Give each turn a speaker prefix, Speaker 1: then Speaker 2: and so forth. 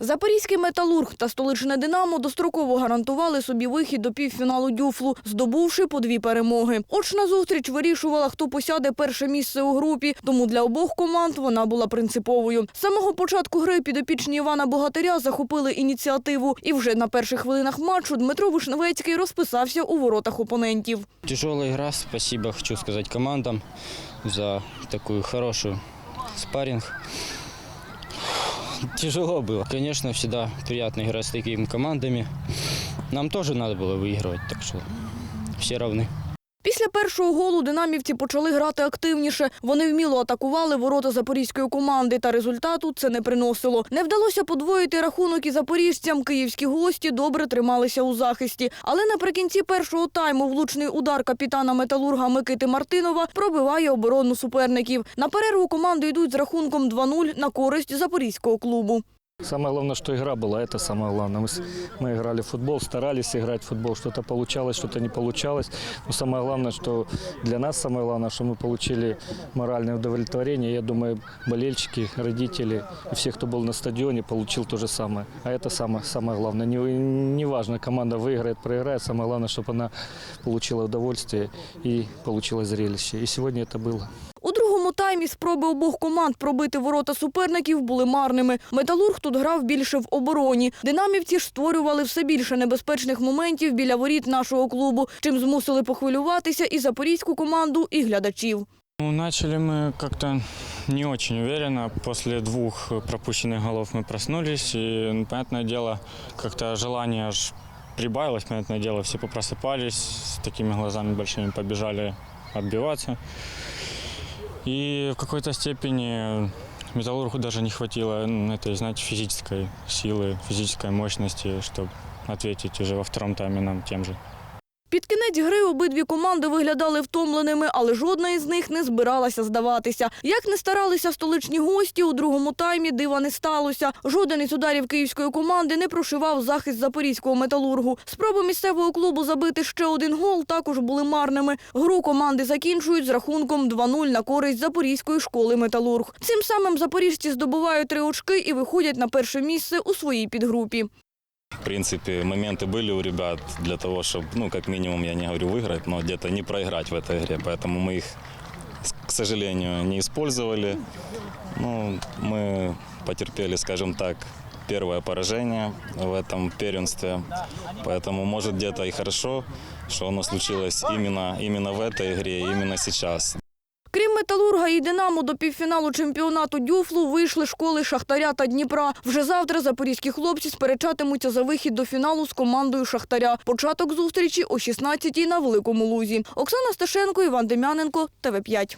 Speaker 1: Запорізький металург та столичне Динамо достроково гарантували собі вихід до півфіналу дюфлу, здобувши по дві перемоги. Очна зустріч вирішувала, хто посяде перше місце у групі, тому для обох команд вона була принциповою. З самого початку гри підопічні Івана Богатиря захопили ініціативу, і вже на перших хвилинах матчу Дмитро Вишневецький розписався у воротах опонентів.
Speaker 2: Тяжелая игра. Спасибо, хочу сказать командам за такую хорошую спарринг. Тяжело было. Конечно, всегда приятно играть с такими командами. Нам тоже надо было выигрывать, так что все равны.
Speaker 1: Після першого голу динамівці почали грати активніше. Вони вміло атакували ворота запорізької команди, та результату це не приносило. Не вдалося подвоїти рахунок і запоріжцям. Київські гості добре трималися у захисті. Але наприкінці першого тайму влучний удар капітана металурга Микити Мартинова пробиває оборону суперників. На перерву команди йдуть з рахунком 2-0 на користь запорізького клубу.
Speaker 3: Самое главное, что игра была, это самое главное. Мы, с- мы играли в футбол, старались играть в футбол, что-то получалось, что-то не получалось. Но самое главное, что для нас самое главное, что мы получили моральное удовлетворение. Я думаю, болельщики, родители и все, кто был на стадионе, получил то же самое. А это самое, самое главное. Не, не важно, команда выиграет, проиграет, самое главное, чтобы она получила удовольствие и получила зрелище. И сегодня это было.
Speaker 1: У другому таймі спроби обох команд пробити ворота суперників були марними. Металург тут грав більше в обороні. Динамівці ж створювали все більше небезпечних моментів біля воріт нашого клубу, чим змусили похвилюватися і запорізьку команду, і глядачів.
Speaker 4: Ну, начали мы как-то не очень уверенно. После двух пропущенных голов мы проснулись. И, ну, понятное дело, как-то желание аж прибавилось. Понятное дело, все попросыпались, с такими глазами большими побежали отбиваться. И в какой-то степени Металлургу даже не хватило ну, этой, знаете, физической силы, физической мощности, чтобы ответить уже во втором тайме нам тем же.
Speaker 1: Під кінець гри обидві команди виглядали втомленими, але жодна із них не збиралася здаватися. Як не старалися столичні гості, у другому таймі дива не сталося. Жоден із ударів київської команди не прошивав захист запорізького металургу. Спроби місцевого клубу забити ще один гол також були марними. Гру команди закінчують з рахунком 2-0 на користь запорізької школи металург. Цим самим запоріжці здобувають три очки і виходять на перше місце у своїй підгрупі.
Speaker 5: В принципе, моменты были у ребят для того, чтобы, ну, как минимум, я не говорю выиграть, но где-то не проиграть в этой игре. Поэтому мы их, к сожалению, не использовали. Ну, мы потерпели, скажем так, первое поражение в этом первенстве. Поэтому, может, где-то и хорошо, что оно случилось именно, именно в этой игре, именно сейчас.
Speaker 1: Металурга і Динамо, до півфіналу чемпіонату Дюфлу вийшли школи Шахтаря та Дніпра. Вже завтра запорізькі хлопці сперечатимуться за вихід до фіналу з командою Шахтаря. Початок зустрічі о 16-й на Великому Лузі. Оксана Сташенко, Іван Дем'яненко, ТВ5.